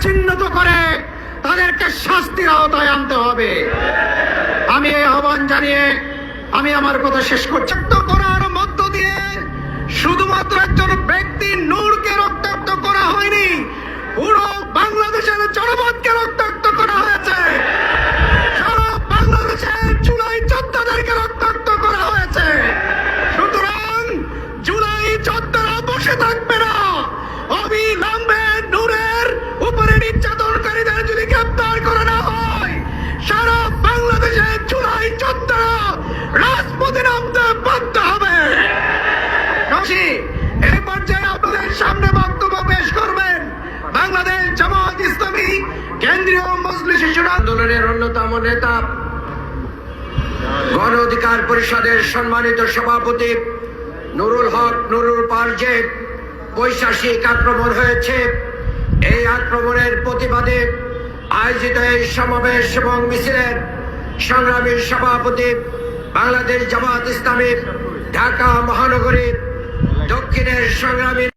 চিহ্নিত করে তাদেরকে শাস্তির আওতায় আনতে হবে। আমি এই আহ্বান জানিয়ে আমি আমার কথা শেষ করছি। করার মধ্য দিয়ে শুধুমাত্র একজন ব্যক্তি নূরকে রক্তাক্ত রাজপথে নামতে বাধ্য হবে। কাশি এই পর্যায়ে আপনাদের সামনে বক্তব্য পেশ করবেন, বাংলাদেশ জামাত ইসলামী কেন্দ্রীয় মজলিস শিশু আন্দোলনের অন্যতম নেতা, গণ অধিকার পরিষদের সম্মানিত সভাপতি নুরুল হক নুরুল পারজে বৈশাসিক আক্রমণ হয়েছে। এই আক্রমণের প্রতিবাদে আয়োজিত এই সমাবেশ এবং মিছিলের সংগ্রামী সভাপতি বাংলাদেশ জামাত ইসলামের ঢাকা মহানগরীর দক্ষিণের সংগ্রামী